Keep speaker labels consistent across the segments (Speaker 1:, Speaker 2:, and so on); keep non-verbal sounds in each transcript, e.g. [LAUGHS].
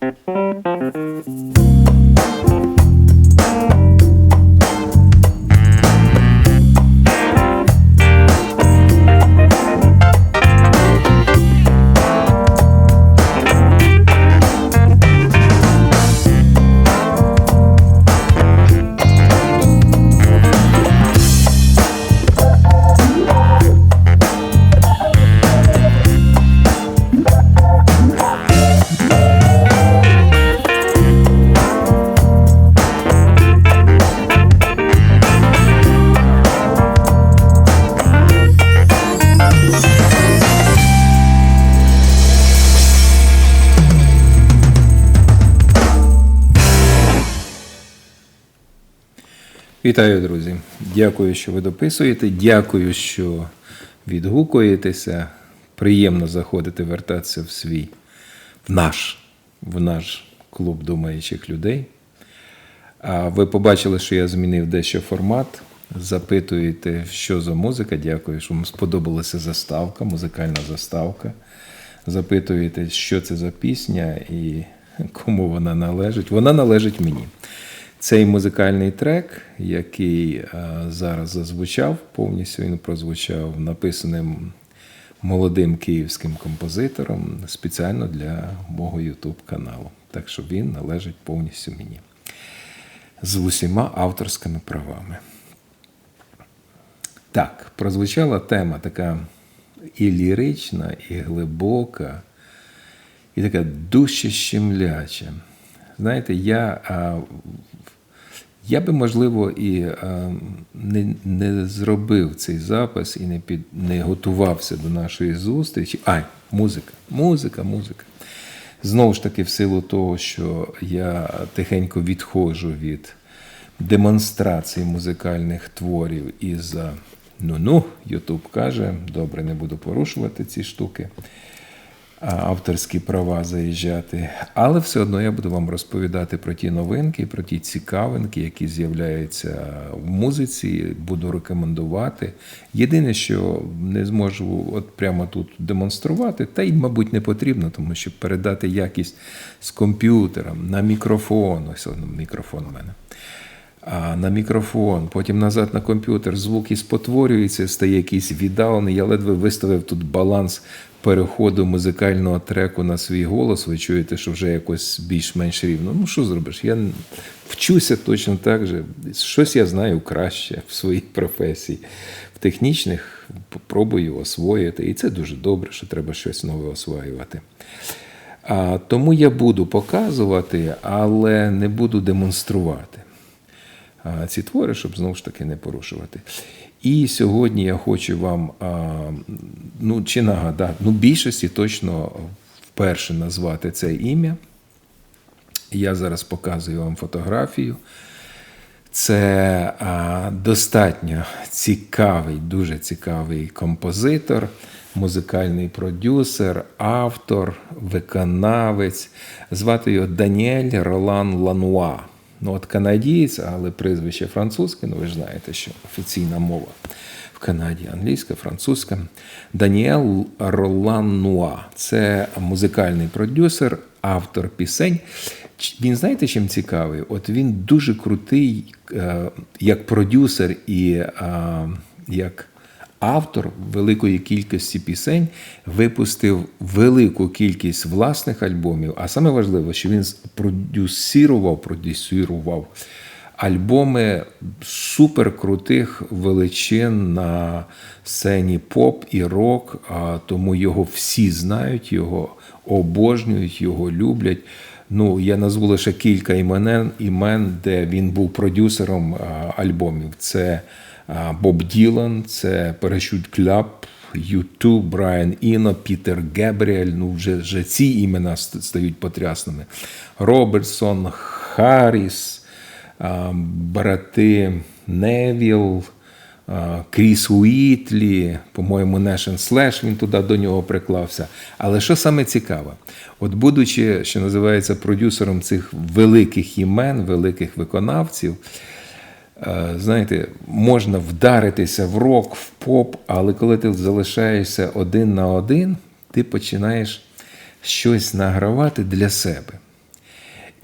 Speaker 1: Thank you. Вітаю, друзі! Дякую, що ви дописуєте. Дякую, що відгукуєтеся. Приємно заходити, вертатися в свій, в наш, в наш клуб думаючих людей. А ви побачили, що я змінив дещо формат. Запитуєте, що за музика. Дякую, що вам сподобалася заставка, музикальна заставка. Запитуєте, що це за пісня і кому вона належить. Вона належить мені. Цей музикальний трек, який е, зараз зазвучав, повністю він прозвучав написаним молодим київським композитором спеціально для мого YouTube каналу. Так що він належить повністю мені. З усіма авторськими правами. Так, прозвучала тема така і лірична, і глибока, і така дужче щемляча. Знаєте, я а, я би, можливо, і а, не не зробив цей запис і не під, не готувався до нашої зустрічі. Ай, музика, музика, музика. Знову ж таки, в силу того, що я тихенько відходжу від демонстрації музикальних творів із ну-ну, Ютуб каже, добре, не буду порушувати ці штуки авторські права заїжджати. Але все одно я буду вам розповідати про ті новинки, про ті цікавинки, які з'являються в музиці. Буду рекомендувати. Єдине, що не зможу от прямо тут демонструвати, та й, мабуть, не потрібно, тому що передати якість з комп'ютером на мікрофон. Ось мікрофон у мене. А на мікрофон, потім назад на комп'ютер, звук і спотворюється, стає якийсь віддалений. Я ледве виставив тут баланс переходу музикального треку на свій голос, ви чуєте, що вже якось більш-менш рівно. Ну, що зробиш? Я вчуся точно так же. Щось я знаю краще в своїй професії. В технічних пробую освоїти. І це дуже добре, що треба щось нове освоювати. А, Тому я буду показувати, але не буду демонструвати а, ці твори, щоб знову ж таки не порушувати. І сьогодні я хочу вам ну, чи нагадати, ну, більшості точно вперше назвати це ім'я. Я зараз показую вам фотографію. Це достатньо цікавий, дуже цікавий композитор, музикальний продюсер, автор, виконавець. Звати його Даніель Ролан Лануа. Ну, от канадієць, але прізвище французьке, ну ви ж знаєте, що офіційна мова в Канаді англійська, французька. Даніел Ролан Нуа. Це музикальний продюсер, автор пісень. Він знаєте, чим цікавий? От він дуже крутий е, як продюсер і е, як автор великої кількості пісень випустив велику кількість власних альбомів. А саме важливе, що він продюсірував, продюсірував альбоми суперкрутих величин на сцені поп і рок. Тому його всі знають, його обожнюють, його люблять. Ну, я назву лише кілька імен, імен, де він був продюсером альбомів. Це Боб Ділан, це Парашют Кляп, Ютуб, Брайан Іно, Пітер Гебріель. Ну, вже вже ці імена стають потрясними. Робертсон, Харріс, брати Невіл. Кріс Уітлі, по-моєму, Нешен Слеш, він туди до нього приклався. Але що саме цікаве? От, будучи, що називається продюсером цих великих імен, великих виконавців, знаєте, можна вдаритися в рок, в поп, але коли ти залишаєшся один на один, ти починаєш щось награвати для себе.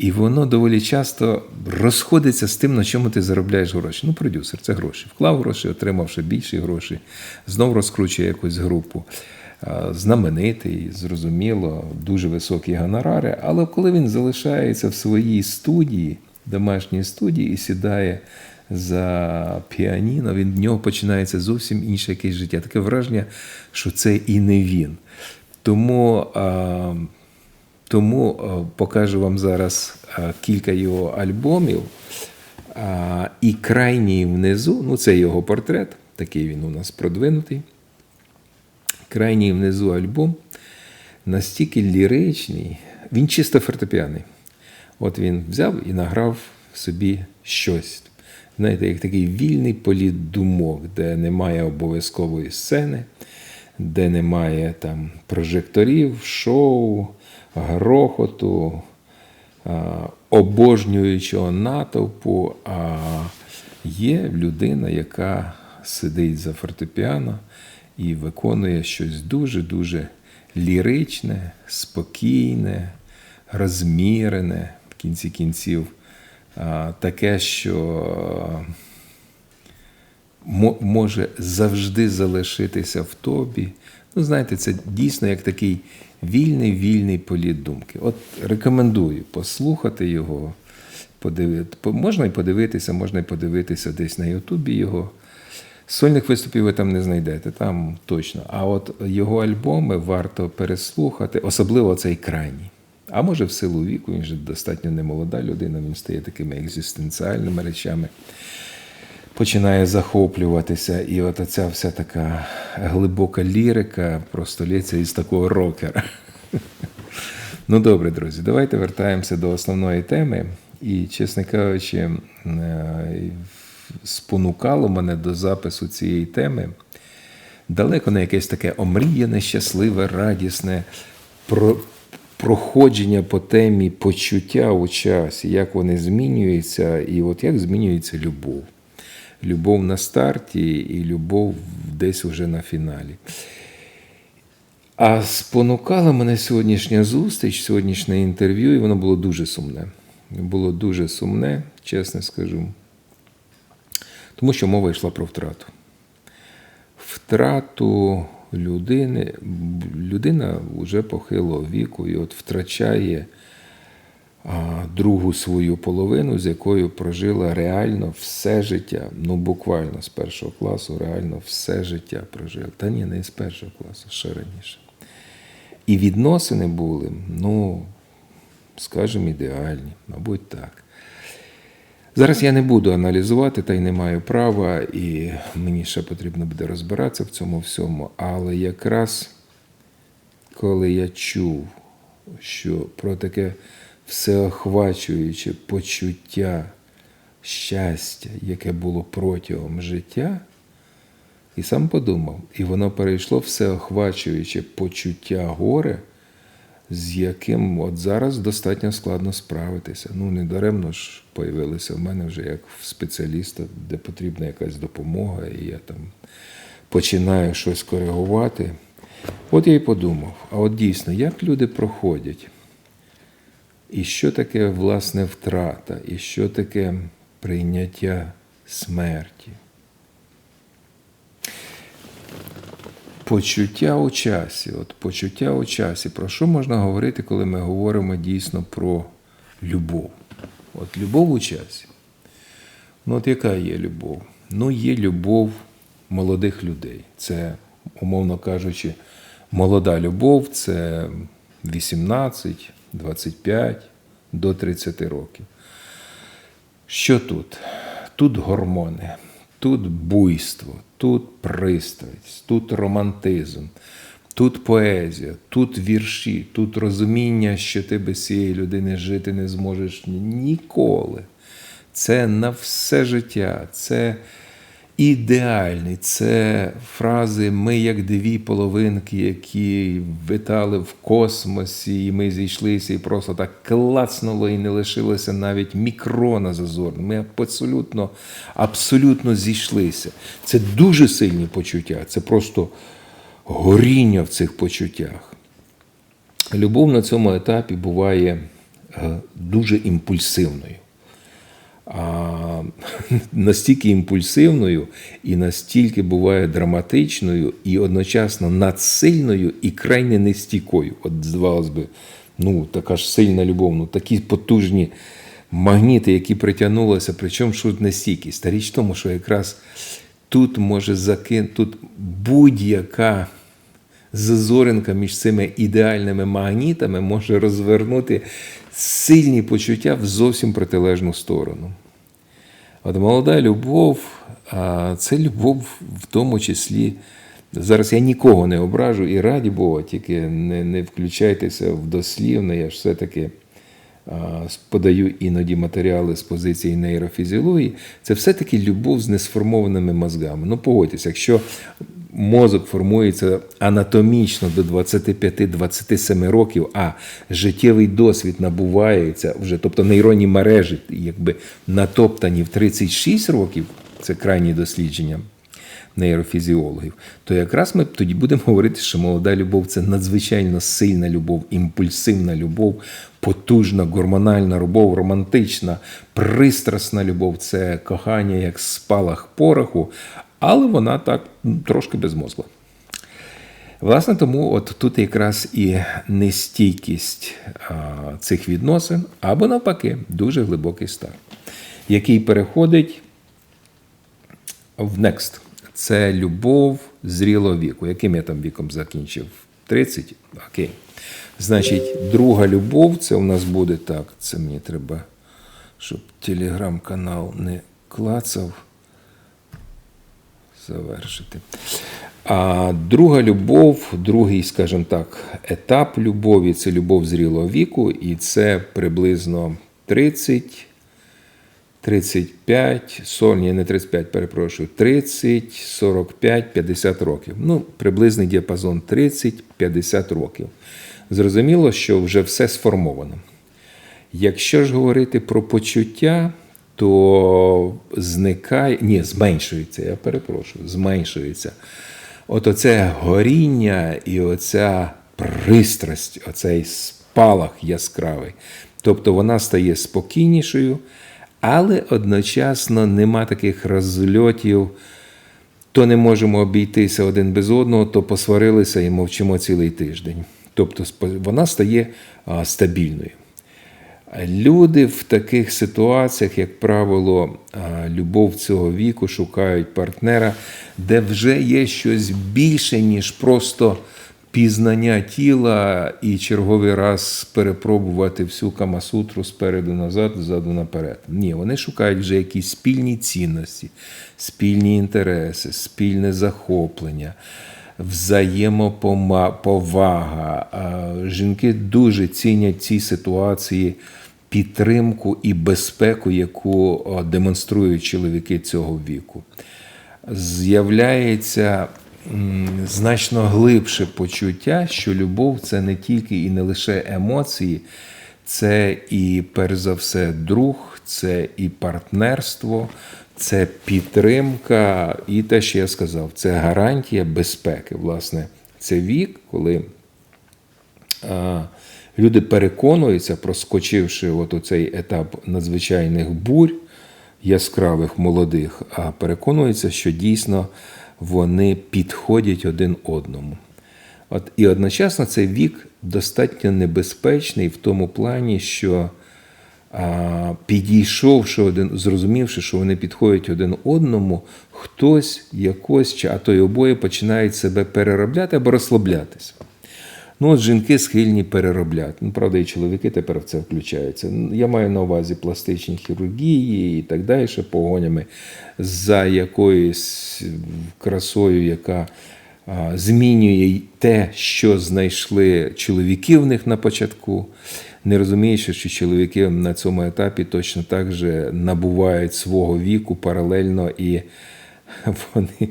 Speaker 1: І воно доволі часто розходиться з тим, на чому ти заробляєш гроші. Ну, продюсер це гроші. Вклав гроші, отримав ще більші гроші, знов розкручує якусь групу. Знаменитий, зрозуміло, дуже високі гонорари. Але коли він залишається в своїй студії, домашній студії, і сідає за піаніно, він в нього починається зовсім інше якесь життя. Таке враження, що це і не він. Тому. А, тому е, покажу вам зараз е, кілька його альбомів. І крайній внизу, ну це його портрет, такий він у нас продвинутий. Крайній внизу альбом настільки ліричний, він чисто фортепіаний. От він взяв і награв собі щось. Знаєте, як такий вільний політ думок, де немає обов'язкової сцени, де немає там прожекторів, шоу, грохоту, обожнюючого натовпу, а є людина, яка сидить за фортепіано і виконує щось дуже-дуже ліричне, спокійне, розмірене, в кінці кінців, таке, що може завжди залишитися в тобі. Ну, знаєте, це дійсно як такий вільний, вільний політ думки. От рекомендую послухати його, подивити. Можна і подивитися, можна і подивитися десь на Ютубі його. Сольних виступів ви там не знайдете, там точно. А от його альбоми варто переслухати, особливо цей крайній. А може, в силу віку, він же достатньо немолода людина, він стає такими екзистенціальними речами починає захоплюватися. І от оця вся така глибока лірика просто лється із такого рокера. [LAUGHS] Ну добре, друзі, давайте вертаємося до основної теми. І, чесно кажучи, е, спонукало мене до запису цієї теми далеко не якесь таке омріяне, щасливе, радісне про, проходження по темі почуття у часі, як вони змінюються, і от як змінюється любов. Любов на старті і любов десь уже на фіналі. А спонукала мене сьогоднішня зустріч, сьогоднішнє інтерв'ю, і воно було дуже сумне. Було дуже сумне, чесно скажу. Тому що мова йшла про втрату. Втрату людини, людина вже похилого віку і от втрачає другу свою половину, з якою прожила реально все життя. Ну, буквально з першого класу, реально все життя прожила. Та ні, не з першого класу, ще раніше. І відносини були, ну, скажімо, ідеальні, мабуть, так. Зараз я не буду аналізувати, та й не маю права, і мені ще потрібно буде розбиратися в цьому всьому. Але якраз коли я чув, що про таке всеохвачуюче почуття щастя, яке було протягом життя, і сам подумав, і воно перейшло всеохвачуюче почуття горя, з яким от зараз достатньо складно справитися. Ну, не даремно ж появилися в мене вже як в спеціаліста, де потрібна якась допомога, і я там починаю щось коригувати. От я й подумав: а от дійсно, як люди проходять? І що таке власне втрата, і що таке прийняття смерті? Почуття у часі. От почуття у часі. Про що можна говорити, коли ми говоримо дійсно про любов? От любов у часі. Ну, от яка є любов? Ну, є любов молодих людей. Це, умовно кажучи, молода любов це 18, 25 до 30 років. Що тут? Тут гормони, тут буйство, тут пристрасть, тут романтизм, тут поезія, тут вірші, тут розуміння, що ти без цієї людини жити не зможеш ніколи. Це на все життя, це ідеальний, це фрази Ми як дві половинки, які витали в космосі, і ми зійшлися, і просто так клацнуло, і не лишилося навіть мікрона зазорно. Ми абсолютно, абсолютно зійшлися. Це дуже сильні почуття, це просто горіння в цих почуттях. Любов на цьому етапі буває е, дуже імпульсивною. А, [LAUGHS] настільки імпульсивною і настільки буває драматичною, і одночасно надсильною і крайне нестійкою. От, здавалось би, ну, така ж сильна любов, ну такі потужні магніти, які притягнулися, причому що нестійкість. Та річ в тому, що якраз тут може закинути будь-яка зазоринка між цими ідеальними магнітами може розвернути сильні почуття в зовсім протилежну сторону. От молода любов, це любов в тому числі. Зараз я нікого не ображу і раді Бога, тільки не, не включайтеся в дослівне, я ж все-таки подаю іноді матеріали з позиції нейрофізіології. Це все-таки любов з несформованими мозгами. Ну, погодьтеся, якщо мозок формується анатомічно до 25-27 років, а життєвий досвід набувається вже, тобто нейронні мережі, якби натоптані в 36 років, це крайні дослідження нейрофізіологів, то якраз ми тоді будемо говорити, що молода любов це надзвичайно сильна любов, імпульсивна любов, потужна, гормональна любов, романтична, пристрасна любов це кохання як спалах пороху, але вона так трошки безмозгла. Власне, тому от тут якраз і нестійкість а, цих відносин, або навпаки, дуже глибокий стан, який переходить в next. Це любов зрілого віку. Яким я там віком закінчив? 30? Окей. Значить, друга любов це у нас буде так. Це мені треба, щоб телеграм-канал не клацав. Завершити. А друга любов, другий, скажімо так, етап любові це любов зрілого віку, і це приблизно 30, 35, 40, ні, не 35, перепрошую, 30, 45, 50 років. Ну, приблизний діапазон 30-50 років. Зрозуміло, що вже все сформовано. Якщо ж говорити про почуття, то зникає, ні, зменшується, я перепрошую, зменшується. От оце горіння і оця пристрасть, оцей спалах яскравий. Тобто вона стає спокійнішою, але одночасно нема таких розльотів, то не можемо обійтися один без одного, то посварилися і мовчимо цілий тиждень. Тобто вона стає стабільною. Люди в таких ситуаціях, як правило, любов цього віку шукають партнера, де вже є щось більше, ніж просто пізнання тіла і черговий раз перепробувати всю камасутру спереду назад, ззаду наперед. Ні, вони шукають вже якісь спільні цінності, спільні інтереси, спільне захоплення. Взаємоповага. Жінки дуже цінять ці ситуації підтримку і безпеку, яку демонструють чоловіки цього віку. З'являється значно глибше почуття, що любов це не тільки і не лише емоції, це і, перш за все, друг, це і партнерство, це підтримка, і те, що я сказав, це гарантія безпеки. Власне, це вік, коли. Люди переконуються, проскочивши от оцей етап надзвичайних бурь яскравих молодих, а переконуються, що дійсно вони підходять один одному. От І одночасно цей вік достатньо небезпечний в тому плані, що а, підійшовши один, зрозумівши, що вони підходять один одному, хтось якось, а то й обоє починають себе переробляти або розслаблятися. Ну, от жінки схильні переробляти. Ну, правда, і чоловіки тепер в це включаються. Я маю на увазі пластичні хірургії і так далі, погонями за якоюсь красою, яка змінює те, що знайшли чоловіки в них на початку. Не розуміючи, що чоловіки на цьому етапі точно так же набувають свого віку паралельно і [LAUGHS] вони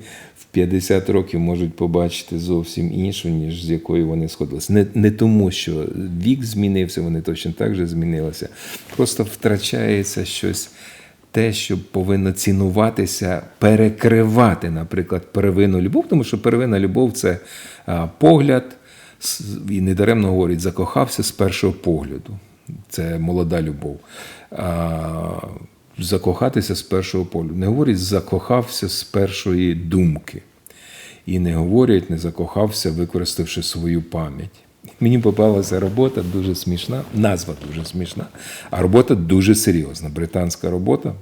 Speaker 1: 50 років можуть побачити зовсім іншу, ніж з якою вони сходилися. Не не тому, що вік змінився, вони точно так же змінилися. Просто втрачається щось, те, що повинно цінуватися, перекривати, наприклад, первинну любов, тому що первинна любов це погляд, і недаремно говорять, закохався з першого погляду. це молода любов. Закохатися з першого полю. Не говорить закохався з першої думки. І не говорять, не закохався, використавши свою пам'ять. Мені попалася робота дуже смішна, назва дуже смішна, а робота дуже серйозна. Британська робота.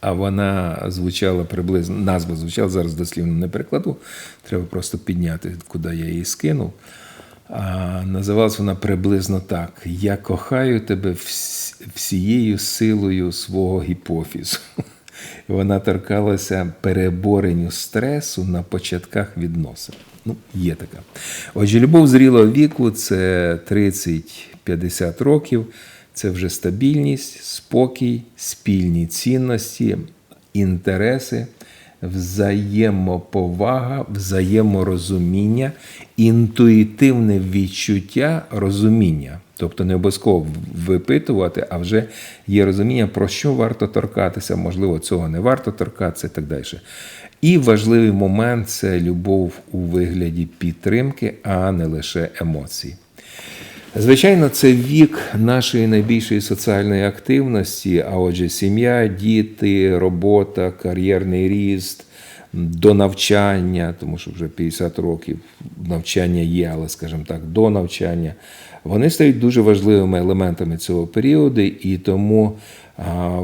Speaker 1: А вона звучала приблизно, назва звучала, зараз дослівно не перекладу. Треба просто підняти, куди я її скинув. Називалась вона приблизно так: Я кохаю тебе всією силою свого гіпофізу. [LAUGHS] Вона торкалася переборенню стресу на початках відносин. Ну, є така. Отже, любов зрілого віку це 30-50 років. Це вже стабільність, спокій, спільні цінності, інтереси, взаємоповага, взаєморозуміння, інтуїтивне відчуття розуміння. Тобто не обов'язково випитувати, а вже є розуміння, про що варто торкатися, можливо, цього не варто торкатися і так далі. І важливий момент це любов у вигляді підтримки, а не лише емоцій. Звичайно, це вік нашої найбільшої соціальної активності, а отже, сім'я, діти, робота, кар'єрний ріст, до навчання, тому що вже 50 років навчання є, але, скажімо так, до навчання. Вони стають дуже важливими елементами цього періоду, і тому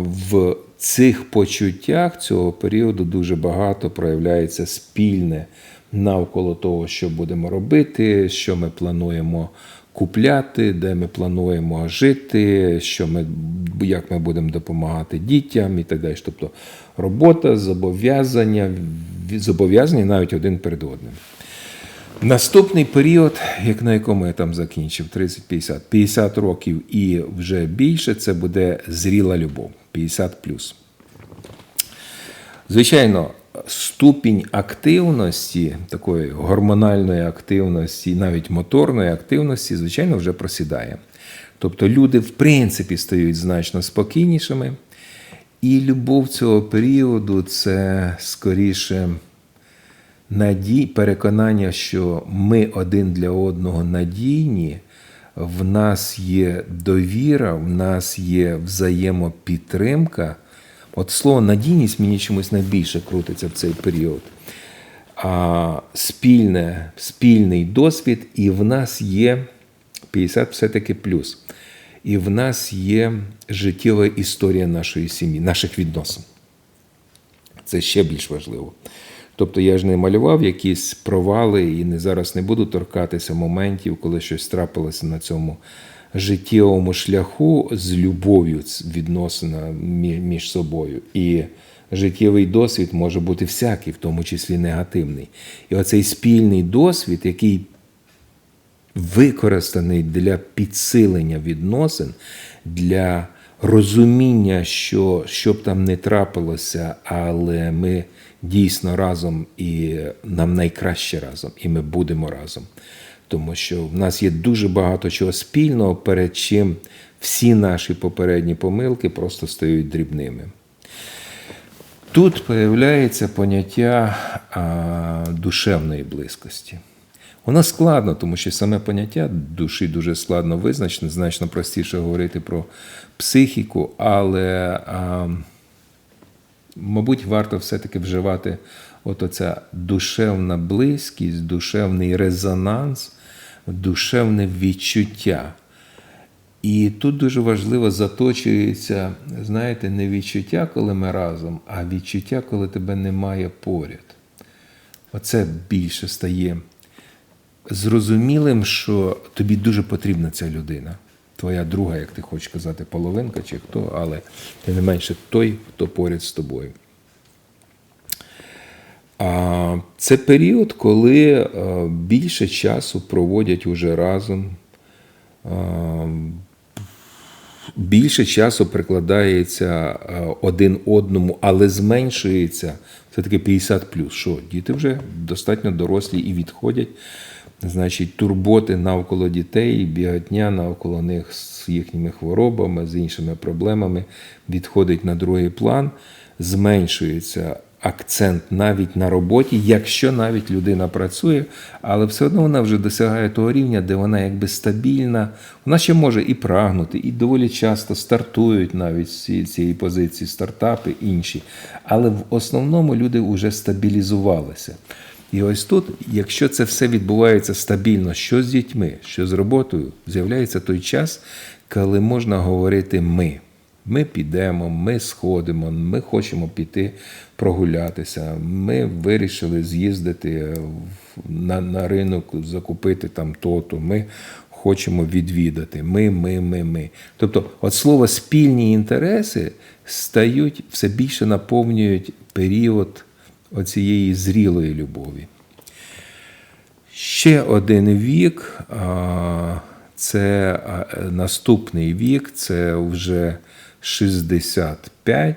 Speaker 1: в цих почуттях цього періоду дуже багато проявляється спільне навколо того, що будемо робити, що ми плануємо купляти, де ми плануємо жити, що ми, як ми будемо допомагати дітям і так далі. Тобто робота, зобов'язання, зобов'язання навіть один перед одним. Наступний період, як на якому я там закінчив, 30-50, 50 років і вже більше, це буде зріла любов, 50 плюс. Звичайно, ступінь активності, такої гормональної активності, навіть моторної активності, звичайно, вже просідає. Тобто люди, в принципі, стають значно спокійнішими. І любов цього періоду це скоріше надій, переконання, що ми один для одного надійні, в нас є довіра, в нас є взаємопідтримка. От слово надійність мені чомусь найбільше крутиться в цей період. А спільне, спільний досвід, і в нас є 50 все-таки плюс. І в нас є життєва історія нашої сім'ї, наших відносин. Це ще більш важливо. Тобто я ж не малював якісь провали і не зараз не буду торкатися моментів, коли щось трапилося на цьому життєвому шляху з любов'ю відносина між собою. І життєвий досвід може бути всякий, в тому числі негативний. І оцей спільний досвід, який використаний для підсилення відносин, для розуміння, що що б там не трапилося, але ми дійсно разом і нам найкраще разом, і ми будемо разом. Тому що в нас є дуже багато чого спільного, перед чим всі наші попередні помилки просто стають дрібними. Тут появляється поняття а, душевної близькості. Воно складно, тому що саме поняття душі дуже складно визначене, значно простіше говорити про психіку, але, а, мабуть, варто все-таки вживати от оця душевна близькість, душевний резонанс, душевне відчуття. І тут дуже важливо заточується, знаєте, не відчуття, коли ми разом, а відчуття, коли тебе немає поряд. Оце більше стає зрозумілим, що тобі дуже потрібна ця людина. Твоя друга, як ти хочеш казати, половинка чи хто, але тим не менше той, хто поряд з тобою. Це період, коли більше часу проводять уже разом. Більше часу прикладається один одному, але зменшується все-таки 50 плюс. Що діти вже достатньо дорослі і відходять. Значить, турботи навколо дітей, біготня навколо них з їхніми хворобами, з іншими проблемами відходить на другий план, зменшується акцент навіть на роботі, якщо навіть людина працює, але все одно вона вже досягає того рівня, де вона якби стабільна. Вона ще може і прагнути, і доволі часто стартують навіть з цієї- позиції стартапи інші. Але в основному люди вже стабілізувалися. І ось тут, якщо це все відбувається стабільно, що з дітьми, що з роботою, з'являється той час, коли можна говорити ми. Ми підемо, ми сходимо, ми хочемо піти прогулятися. Ми вирішили з'їздити на, на ринок, закупити там то-то. Ми хочемо відвідати. Ми, ми, ми, ми. Тобто, от слово спільні інтереси стають все більше наповнюють період оцієї зрілої любові. Ще один вік, це наступний вік, це вже 65,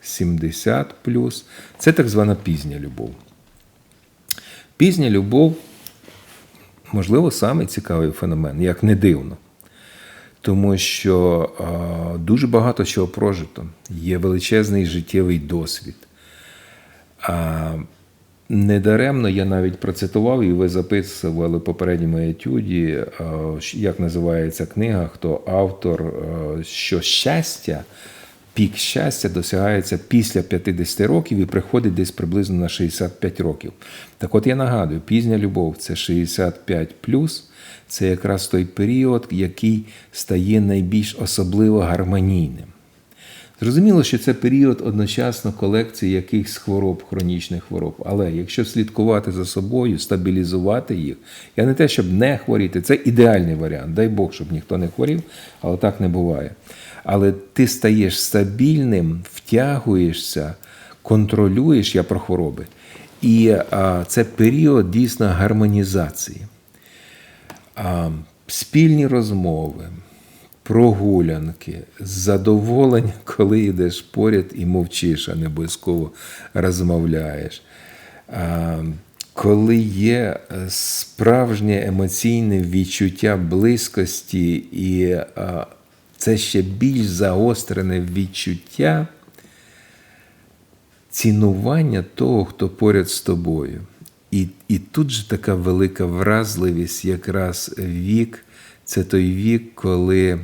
Speaker 1: 70 плюс. Це так звана пізня любов. Пізня любов, можливо, самий цікавий феномен, як не дивно. Тому що а, дуже багато чого прожито, є величезний життєвий досвід. А, Недаремно я навіть процитував, і ви записували в попередньому етюді, як називається книга, хто автор, що щастя, пік щастя досягається після 50 років і приходить десь приблизно на 65 років. Так от я нагадую, пізня любов це 65 це якраз той період, який стає найбільш особливо гармонійним. Зрозуміло, що це період одночасно колекції якихось хвороб, хронічних хвороб. Але якщо слідкувати за собою, стабілізувати їх, я не те, щоб не хворіти, це ідеальний варіант. Дай Бог, щоб ніхто не хворів, але так не буває. Але ти стаєш стабільним, втягуєшся, контролюєш я про хвороби. І а, це період дійсно гармонізації. А, спільні розмови, прогулянки, задоволення, [LAUGHS] коли йдеш поряд і мовчиш, а не обов'язково розмовляєш. Коли є е, справжнє емоційне відчуття близькості, і це ще більш загострене відчуття цінування того, хто поряд з тобою. І, і тут же така велика вразливість, якраз вік, це той вік, коли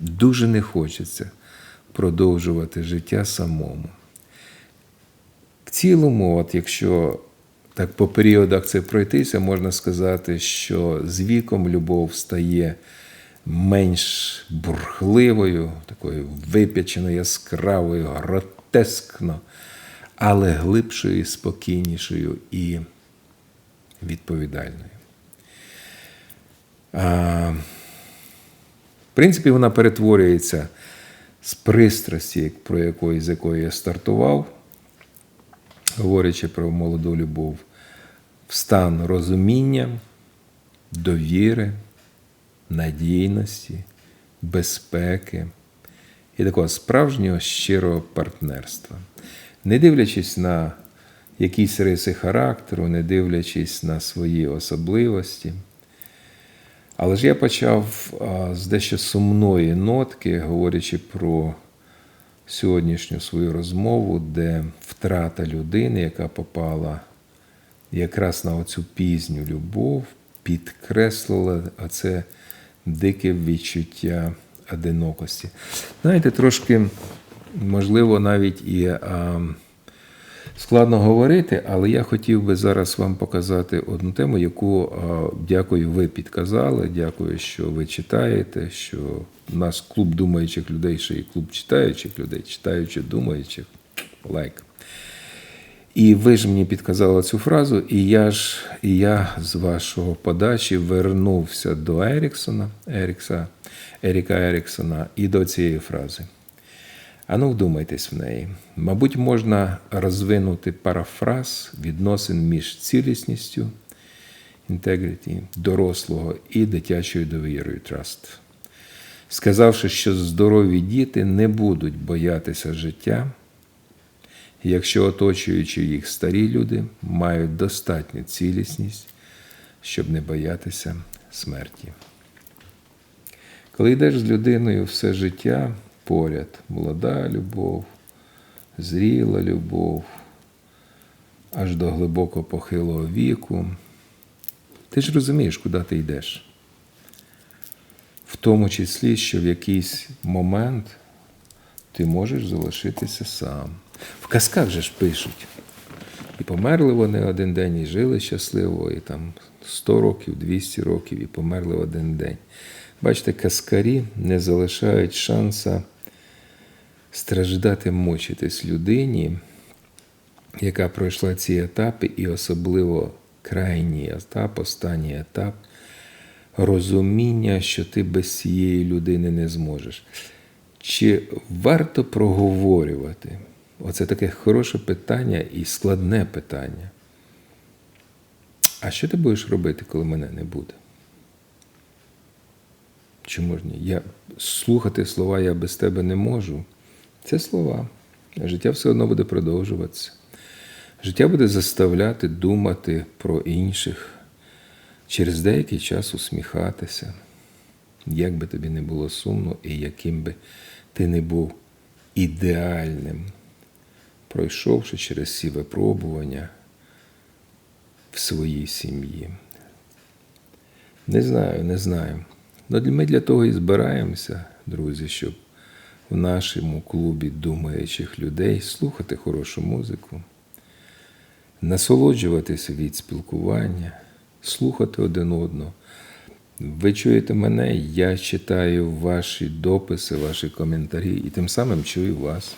Speaker 1: дуже не хочеться продовжувати життя самому. В цілому, от якщо так по періодах це пройтися, можна сказати, що з віком любов стає менш бурхливою, такою вип'яченою, яскравою, гротескно, але глибшою, спокійнішою і відповідальною. В принципі, вона перетворюється з пристрасті, про якої, з якої я стартував, говорячи про молоду любов, в стан розуміння, довіри, надійності, безпеки і такого справжнього щирого партнерства. Не дивлячись на якісь риси характеру, не дивлячись на свої особливості. Але ж я почав з дещо сумної нотки, говорячи про сьогоднішню свою розмову, де втрата людини, яка попала якраз на оцю пізню любов, підкреслила оце дике відчуття одинокості. Знаєте, трошки, можливо, навіть і. А, Складно говорити, але я хотів би зараз вам показати одну тему, яку, дякую, ви підказали. Дякую, що ви читаєте, що у нас клуб думаючих людей, ще і клуб читаючих людей, читаючих, думаючих. Лайк. І ви ж мені підказали цю фразу, і я ж і я з вашого подачі вернувся до Еріксона, Ерікса, Еріка Еріксона і до цієї фрази. А ну вдумайтесь в неї. Мабуть, можна розвинути парафраз відносин між цілісністю, інтегріті, дорослого і дитячою довірою траст. Сказавши, що здорові діти не будуть боятися життя, якщо оточуючи їх старі люди мають достатню цілісність, щоб не боятися смерті. Коли йдеш з людиною все життя, поряд молода любов, зріла любов, аж до глибоко похилого віку. Ти ж розумієш, куди ти йдеш. В тому числі, що в якийсь момент ти можеш залишитися сам. В казках же ж пишуть. І померли вони один день, і жили щасливо, і там 100 років, 200 років, і померли один день. Бачите, каскарі не залишають шанса страждати, мучитись людині, яка пройшла ці етапи, і особливо крайній етап, останній етап розуміння, що ти без цієї людини не зможеш. Чи варто проговорювати? Оце таке хороше питання і складне питання. А що ти будеш робити, коли мене не буде? Чому ж ні? Я слухати слова я без тебе не можу. Це слова. Життя все одно буде продовжуватися. Життя буде заставляти думати про інших, через деякий час усміхатися, як би тобі не було сумно і яким би ти не був ідеальним, пройшовши через ці випробування в своїй сім'ї. Не знаю, не знаю. Но ми для того і збираємося, друзі, щоб в нашому клубі думаючих людей слухати хорошу музику, насолоджуватися від спілкування, слухати один одного. Ви чуєте мене, я читаю ваші дописи, ваші коментарі, і тим самим чую вас.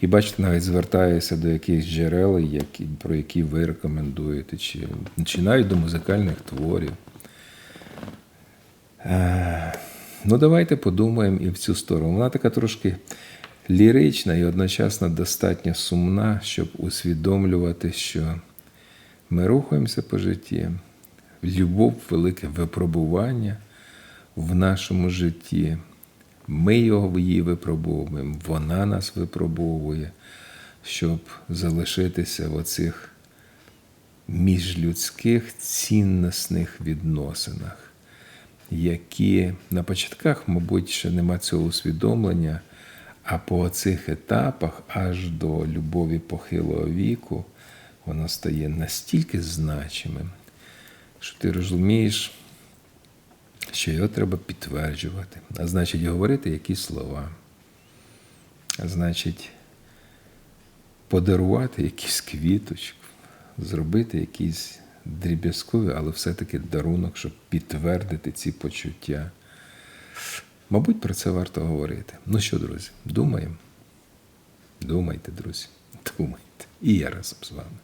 Speaker 1: І бачите, навіть звертаюся до якихось джерел, які, про які ви рекомендуєте, чи, чи навіть до музикальних творів. Ну, давайте подумаємо і в цю сторону. Вона така трошки лірична і одночасно достатньо сумна, щоб усвідомлювати, що ми рухаємося по житті, любов, велике випробування в нашому житті. Ми його її випробовуємо, вона нас випробовує, щоб залишитися в оцих міжлюдських цінностних відносинах які на початках, мабуть, ще нема цього усвідомлення, а по цих етапах, аж до любові похилого віку, воно стає настільки значимим, що ти розумієш, що його треба підтверджувати, а значить, говорити якісь слова, а значить, подарувати якісь квіточку, зробити якісь дріб'язкові, але все-таки дарунок, щоб підтвердити ці почуття. Мабуть, про це варто говорити. Ну що, друзі, думаємо? Думайте, друзі, [LAUGHS] думайте. І я разом з вами.